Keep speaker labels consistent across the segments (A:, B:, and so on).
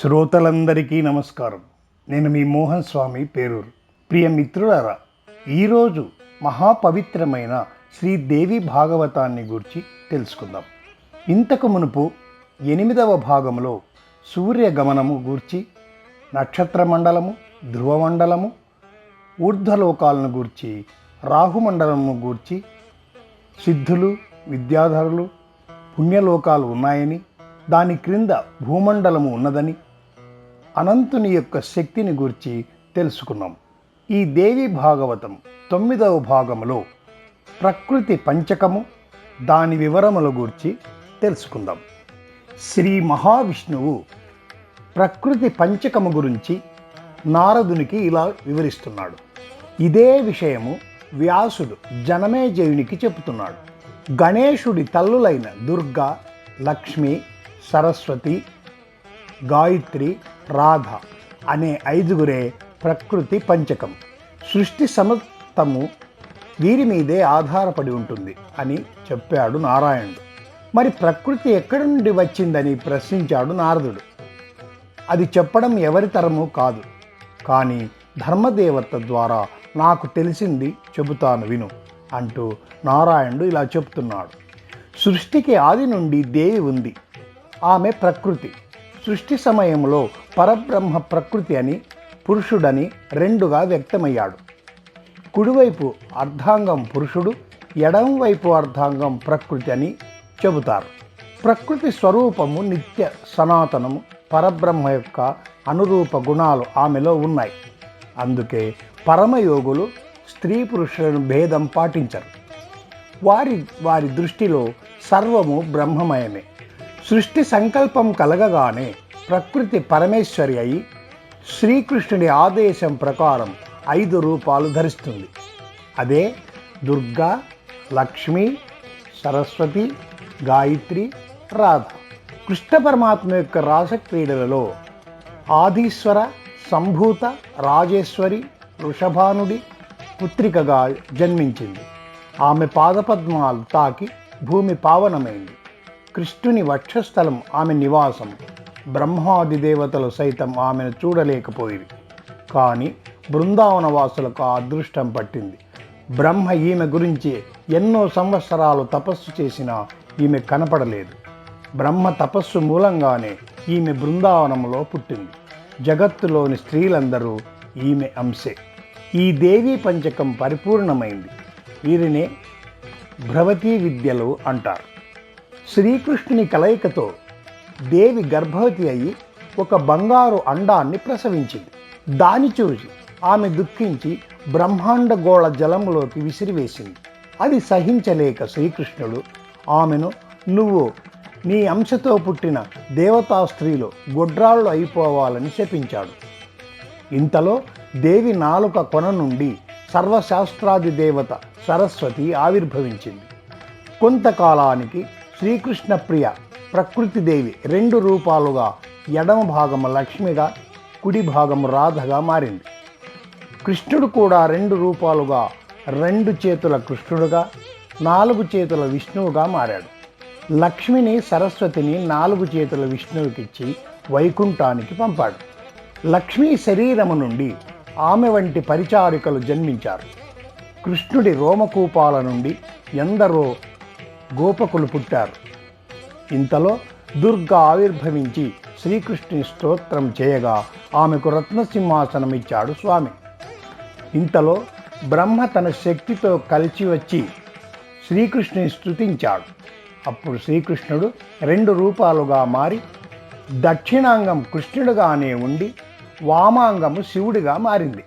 A: శ్రోతలందరికీ నమస్కారం. నేను మీ మోహన్ స్వామి పేరూరు. ప్రియ మిత్రులారా ఈరోజు మహాపవిత్రమైన శ్రీదేవి భాగవతాన్ని గురించి తెలుసుకుందాం. ఇంతకు మునుపు ఎనిమిదవ భాగంలో సూర్యగమనము గూర్చి నక్షత్ర మండలము ధ్రువమండలము ఊర్ధ్వలోకాలను గూర్చి రాహుమండలము గూర్చి సిద్ధులు విద్యాధరులు పుణ్యలోకాలు ఉన్నాయని దాని క్రింద భూమండలము ఉన్నదని అనంతుని యొక్క శక్తిని గురించి తెలుసుకున్నాం. ఈ దేవి భాగవతం తొమ్మిదవ భాగములో ప్రకృతి పంచకము దాని వివరముల గురించి తెలుసుకుందాం. శ్రీ మహావిష్ణువు ప్రకృతి పంచకము గురించి నారదునికి ఇలా వివరిస్తున్నాడు. ఇదే విషయము వ్యాసుడు జనమేజయునికి చెబుతున్నాడు. గణేశుడి తల్లులైన దుర్గా లక్ష్మి సరస్వతి గాయత్రి రాధ అనే ఐదుగురే ప్రకృతి పంచకం. సృష్టి సమస్తము వీరి మీదే ఆధారపడి ఉంటుంది అని చెప్పాడు నారాయణుడు. మరి ప్రకృతి ఎక్కడి నుండి వచ్చిందని ప్రశ్నించాడు నారదుడు. అది చెప్పడం ఎవరి తరము కాదు. కానీ ధర్మదేవత ద్వారా నాకు తెలిసింది చెబుతాను విను అంటూ నారాయణుడు ఇలా చెప్తున్నాడు. సృష్టికి ఆది నుండి దేవి ఉంది. ఆమె ప్రకృతి. సృష్టి సమయంలో పరబ్రహ్మ ప్రకృతి అని పురుషుడని రెండుగా వ్యక్తమయ్యాడు. కుడివైపు అర్ధాంగం పురుషుడు ఎడంవైపు అర్ధాంగం ప్రకృతి అని చెబుతారు. ప్రకృతి స్వరూపము నిత్య సనాతనము పరబ్రహ్మ యొక్క అనురూప గుణాలు ఆమెలో ఉన్నాయి. అందుకే పరమయోగులు స్త్రీ పురుషులను భేదం పాటించరు. వారి వారి దృష్టిలో సర్వము బ్రహ్మమయమే. సృష్టి సంకల్పం కలగగానే ప్రకృతి పరమేశ్వరి అయి శ్రీకృష్ణుడి ఆదేశం ప్రకారం ఐదు రూపాలు ధరిస్తుంది. అదే దుర్గా లక్ష్మి సరస్వతి గాయత్రి రాధ. కృష్ణ పరమాత్మ యొక్క రాసక్రీడలలో ఆదీశ్వర సంభూత రాజేశ్వరి వృషభానుడి పుత్రికగా జన్మించింది. ఆమె పాదపద్మాలు తాకి భూమి పావనమైంది. కృష్ణుని వక్షస్థలం ఆమె నివాసం. బ్రహ్మాది దేవతలు సైతం ఆమెను చూడలేకపోయింది కానీ బృందావన వాసులకు ఆ అదృష్టం పట్టింది. బ్రహ్మ ఈమె గురించి ఎన్నో సంవత్సరాలు తపస్సు చేసినా ఈమె కనపడలేదు. బ్రహ్మ తపస్సు మూలంగానే ఈమె బృందావనంలో పుట్టింది. జగత్తులోని స్త్రీలందరూ ఈమె అంశే. ఈ దేవీ పంచకం పరిపూర్ణమైంది. వీరినే భ్రవతీ విద్యలు అంటారు. శ్రీకృష్ణుని కలయికతో దేవి గర్భవతి అయి ఒక బంగారు అండాన్ని ప్రసవించింది. దాని చూసి ఆమె దుఃఖించి బ్రహ్మాండ గోళ జలములోకి విసిరివేసింది. అది సహించలేక శ్రీకృష్ణుడు ఆమెను నువ్వు నీ అంశతో పుట్టిన దేవతా స్త్రీలు గొడ్రాళ్ళు అయిపోవాలని శపించాడు. ఇంతలో దేవి నాలుక కొన నుండి సర్వశాస్త్రాది దేవత సరస్వతి ఆవిర్భవించింది. కొంతకాలానికి శ్రీకృష్ణ ప్రియ ప్రకృతి దేవి రెండు రూపాలుగా ఎడమ భాగము లక్ష్మిగా కుడి భాగము రాధగా మారింది. కృష్ణుడు కూడా రెండు రూపాలుగా రెండు చేతుల కృష్ణుడుగా నాలుగు చేతుల విష్ణువుగా మారాడు. లక్ష్మిని సరస్వతిని నాలుగు చేతుల విష్ణువుకిచ్చి వైకుంఠానికి పంపాడు. లక్ష్మీ శరీరము నుండి ఆమె వంటి పరిచారికలు జన్మించారు. కృష్ణుడి రోమకూపాల నుండి ఎందరో గోపకులు పుట్టారు. ఇంతలో దుర్గ ఆవిర్భవించి శ్రీకృష్ణుని స్తోత్రం చేయగా ఆమెకు రత్నసింహాసనం ఇచ్చాడు స్వామి. ఇంతలో బ్రహ్మ తన శక్తితో కలిసి వచ్చి శ్రీకృష్ణుని స్తుతించాడు. అప్పుడు శ్రీకృష్ణుడు రెండు రూపాలుగా మారి దక్షిణాంగం కృష్ణుడుగానే ఉండి వామాంగము శివుడిగా మారింది.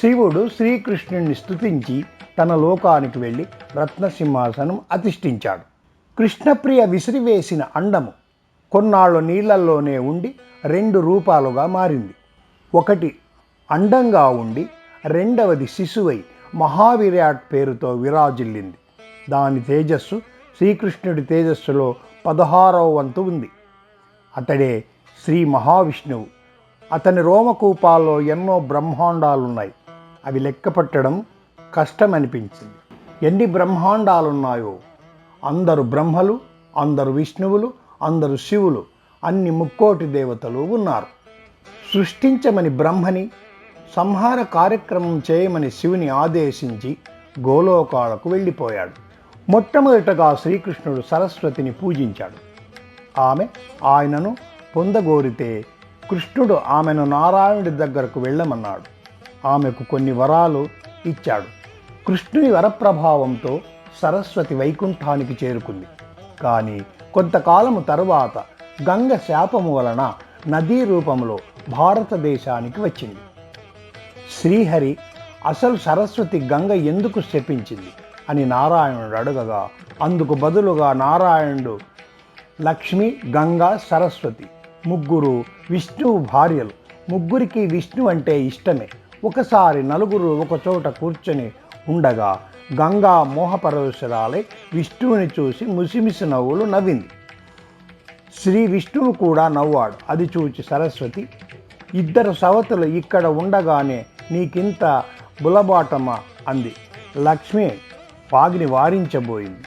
A: శివుడు శ్రీకృష్ణుణ్ణి స్తుతించి తన లోకానికి వెళ్ళి రత్నసింహాసనం అధిష్ఠించాడు. కృష్ణప్రియ విసిరివేసిన అండము కొన్నాళ్ళు నీళ్ళల్లోనే ఉండి రెండు రూపాలుగా మారింది. ఒకటి అండంగా ఉండి రెండవది శిశువై మహావిరాట్ పేరుతో విరాజిల్లింది. దాని తేజస్సు శ్రీకృష్ణుడి తేజస్సులో పదహారవ వంతు ఉంది. అతడే శ్రీ మహావిష్ణువు. అతని రోమకూపాల్లో ఎన్నో బ్రహ్మాండాలున్నాయి. అవి లెక్కపట్టడం కష్టమనిపించింది. ఎన్ని బ్రహ్మాండాలున్నాయో. అందరు బ్రహ్మలు అందరు విష్ణువులు అందరు శివులు అన్ని ముక్కోటి దేవతలు ఉన్నారు. సృష్టించమని బ్రహ్మని సంహార కార్యక్రమం చేయమని శివుని ఆదేశించి గోలోకాలకు వెళ్ళిపోయాడు. మొట్టమొదటగా శ్రీకృష్ణుడు సరస్వతిని పూజించాడు. ఆమె ఆయనను పొందగోరితే కృష్ణుడు ఆమెను నారాయణుడి దగ్గరకు వెళ్ళమన్నాడు. ఆమెకు కొన్ని వరాలు ఇచ్చాడు. కృష్ణుని వరప్రభావంతో సరస్వతి వైకుంఠానికి చేరుకుంది. కానీ కొంతకాలము తరువాత గంగ శాపము వలన నదీ రూపంలో భారతదేశానికి వచ్చింది. శ్రీహరి అసలు సరస్వతి గంగ ఎందుకు శపించింది? అని నారాయణుడు అడగగా అందుకు బదులుగా నారాయణుడు లక్ష్మి గంగా సరస్వతి ముగ్గురు విష్ణువు భార్యలు. ముగ్గురికి విష్ణు అంటే ఇష్టమే. ఒకసారి నలుగురు ఒక చోట కూర్చొని ఉండగా గంగా మోహపరవశురాలై విష్ణువుని చూసి ముసిమిసి నవ్వులు నవ్వింది. శ్రీ విష్ణువు కూడా నవ్వాడు. అది చూచి సరస్వతి ఇద్దరు సవతులు ఇక్కడ ఉండగానే నీకింత బులబాటమా? అంది. లక్ష్మి పాగిని వారించబోయింది.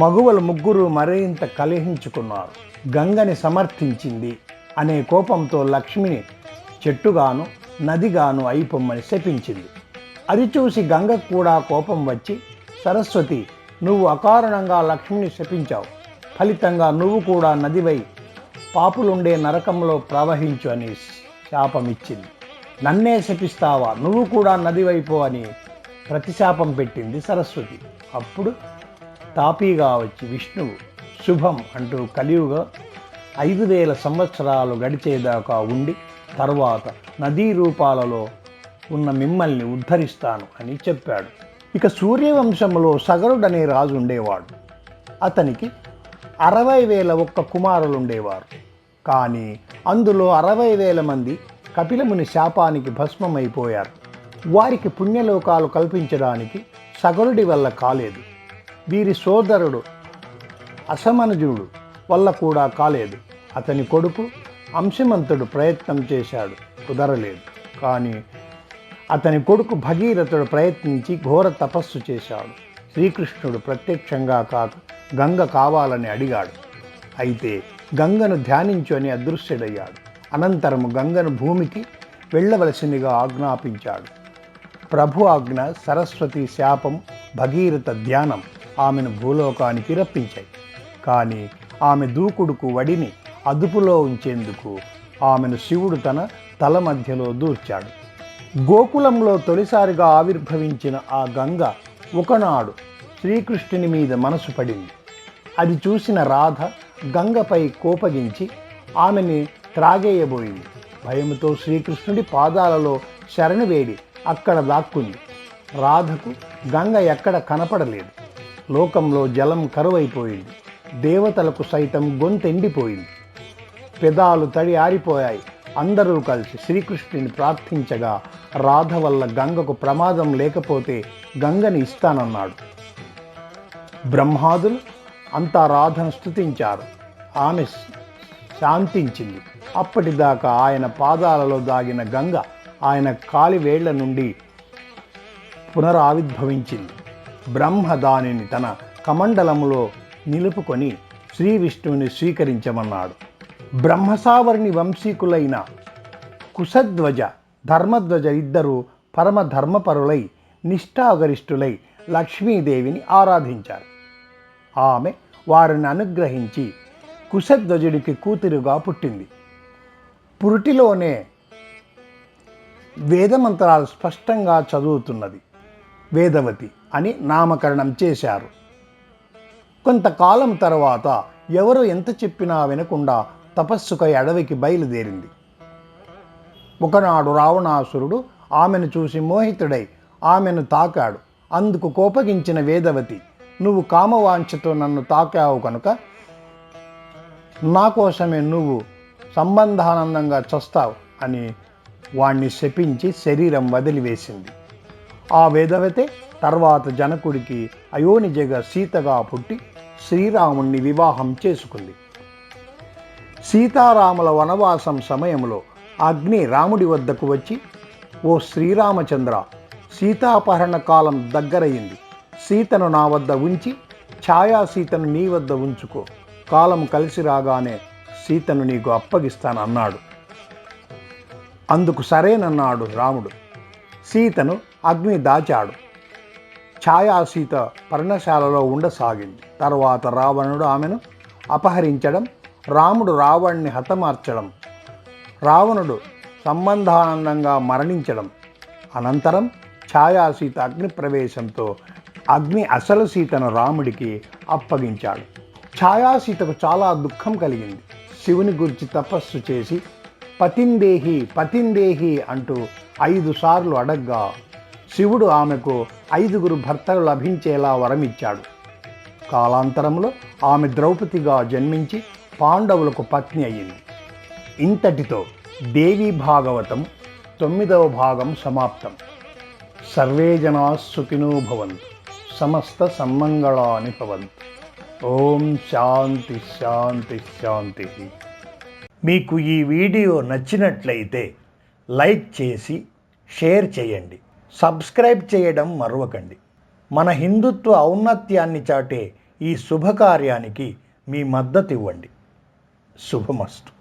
A: మగువలు ముగ్గురు మరింత కలహించుకున్నారు. గంగని సమర్థించింది అనే కోపంతో లక్ష్మిని చెట్టుగాను నదిగాను అయిపోమ్మని శపించింది. అది చూసి గంగకు కూడా కోపం వచ్చి సరస్వతి నువ్వు అకారణంగా లక్ష్మిని శపించావు. ఫలితంగా నువ్వు కూడా నదివై పాపులుండే నరకంలో ప్రవహించు అని శాపమిచ్చింది. నన్నే శపిస్తావా? నువ్వు కూడా నదివైపో అని ప్రతిశాపం పెట్టింది సరస్వతి. అప్పుడు తాపీగా వచ్చి విష్ణువు శుభం అంటూ కలియుగ ఐదు వేల సంవత్సరాలు గడిచేదాకా ఉండి తర్వాత నదీ రూపాలలో ఉన్న మిమ్మల్ని ఉద్ధరిస్తాను అని చెప్పాడు. ఇక సూర్యవంశంలో సగరుడనే రాజు ఉండేవాడు. అతనికి అరవై వేల ఒక్క కుమారులుండేవారు కానీ అందులో అరవై వేల మంది కపిలముని శాపానికి భస్మమైపోయారు. వారికి పుణ్యలోకాలు కల్పించడానికి సగరుడి వల్ల కాలేదు. వీరి సోదరుడు అసమనుజుడు వల్ల కూడా కాలేదు. అతని కొడుకు అంశమంతుడు ప్రయత్నం చేశాడు కుదరలేదు. కానీ అతని కొడుకు భగీరథుడు ప్రయత్నించి ఘోర తపస్సు చేశాడు. శ్రీకృష్ణుడు ప్రత్యక్షంగా కాక గంగ కావాలని అడిగాడు. అయితే గంగను ధ్యానించు అని అదృశ్యుడయ్యాడు. అనంతరము గంగను భూమికి వెళ్ళవలసిందిగా ఆజ్ఞాపించాడు. ప్రభు ఆజ్ఞ సరస్వతి శాపం భగీరథ ధ్యానం ఆమెను భూలోకానికి రప్పించాయి. కానీ ఆమె దూకుడుకు వడిని అదుపులో ఉంచేందుకు ఆమెను శివుడు తన తల మధ్యలో దూర్చాడు. గోకులంలో తొలిసారిగా ఆవిర్భవించిన ఆ గంగ ఒకనాడు శ్రీకృష్ణుని మీద మనసు పడింది. అది చూసిన రాధ గంగపై కోపగించి ఆమెని త్రాగేయబోయింది. భయముతో శ్రీకృష్ణుడి పాదాలలో శరణు వేడి అక్కడ దాక్కుంది. రాధకు గంగ ఎక్కడ కనపడలేదు. లోకంలో జలం కరువైపోయింది. దేవతలకు సైతం గొంతెండిపోయింది. పెదాలు తడి ఆరిపోయాయి. అందరూ కలిసి శ్రీకృష్ణుని ప్రార్థించగా రాధ వల్ల గంగకు ప్రమాదం లేకపోతే గంగని ఇస్తానన్నాడు. బ్రహ్మాదులు అంతా రాధను స్తుతించారు. ఆమె శాంతించింది. అప్పటిదాకా ఆయన పాదాలలో దాగిన గంగ ఆయన కాలివేళ్ళ నుండి పునరావిర్భవించింది. బ్రహ్మ దానిని తన కమండలంలో నిలుపుకొని శ్రీ విష్ణువుని స్వీకరించమన్నాడు. బ్రహ్మసావరిణి వంశీకులైన కుశధ్వజ ధర్మధ్వజ ఇద్దరు పరమ ధర్మపరులై నిష్ఠాగరిష్ఠులై లక్ష్మీదేవిని ఆరాధించారు. ఆమె వారిని అనుగ్రహించి కుశధ్వజుడికి కూతురుగా పుట్టింది. పురుటిలోనే వేదమంత్రాలు స్పష్టంగా చదువుతున్నది. వేదవతి అని నామకరణం చేశారు. కొంతకాలం తర్వాత ఎవరు ఎంత చెప్పినా వినకుండా తపస్సుకై అడవికి బయలుదేరింది. ఒకనాడు రావణాసురుడు ఆమెను చూసి మోహితుడై ఆమెను తాకాడు. అందుకు కోపగించిన వేదవతి నువ్వు కామవాంఛతో నన్ను తాకావు కనుక నా కోసమే నువ్వు సంబంధానందంగా చస్తావు అని వాణ్ణి శపించి శరీరం వదిలివేసింది. ఆ వేదవతే తర్వాత జనకుడికి అయోనిజగా సీతగా పుట్టి శ్రీరాముణ్ణి వివాహం చేసుకుంది. సీతారాముల వనవాసం సమయంలో అగ్ని రాముడి వద్దకు వచ్చి ఓ శ్రీరామచంద్ర సీతాపహరణ కాలం దగ్గరయింది. సీతను నా వద్ద ఉంచి ఛాయా సీతను నీ వద్ద ఉంచుకో. కాలం కలిసి రాగానే సీతను నీకు అప్పగిస్తాను అన్నాడు. అందుకు సరేనన్నాడు రాముడు. సీతను అగ్ని దాచాడు. ఛాయా సీత పర్ణశాలలో ఉండసాగింది. తర్వాత రావణుడు ఆమెను అపహరించడం రాముడు రావణ్ణి హతమార్చడం రావణుడు సంబంధానందంగా మరణించడం అనంతరం ఛాయా సీత అగ్ని ప్రవేశంతో అగ్ని అసలు సీతను రాముడికి అప్పగించాడు. ఛాయా సీతకు చాలా దుఃఖం కలిగింది. శివుని గురించి తపస్సు చేసి పతిందేహి పతిందేహి అంటూ ఐదు సార్లు అడగ్గా శివుడు ఆమెకు ఐదుగురు భర్తలు లభించేలా వరమిచ్చాడు. కాలాంతరంలో ఆమె ద్రౌపదిగా జన్మించి పాండవులకు పత్ని అయ్యింది. ఇంతటితో దేవీ భాగవతం తొమ్మిదవ భాగం సమాప్తం. సర్వే జనా సుఖినో భవంతు సమస్త సమ్మంగళాని భవంతు. ఓం శాంతి శాంతి శాంతి. మీకు ఈ వీడియో నచ్చినట్లయితే లైక్ చేసి షేర్ చేయండి. సబ్స్క్రైబ్ చేయడం మరవకండి. మన హిందుత్వ ఔన్నత్యాన్ని చాటే ఈ శుభకార్యానికి మీ మద్దతు ఇవ్వండి. శుభమస్తు.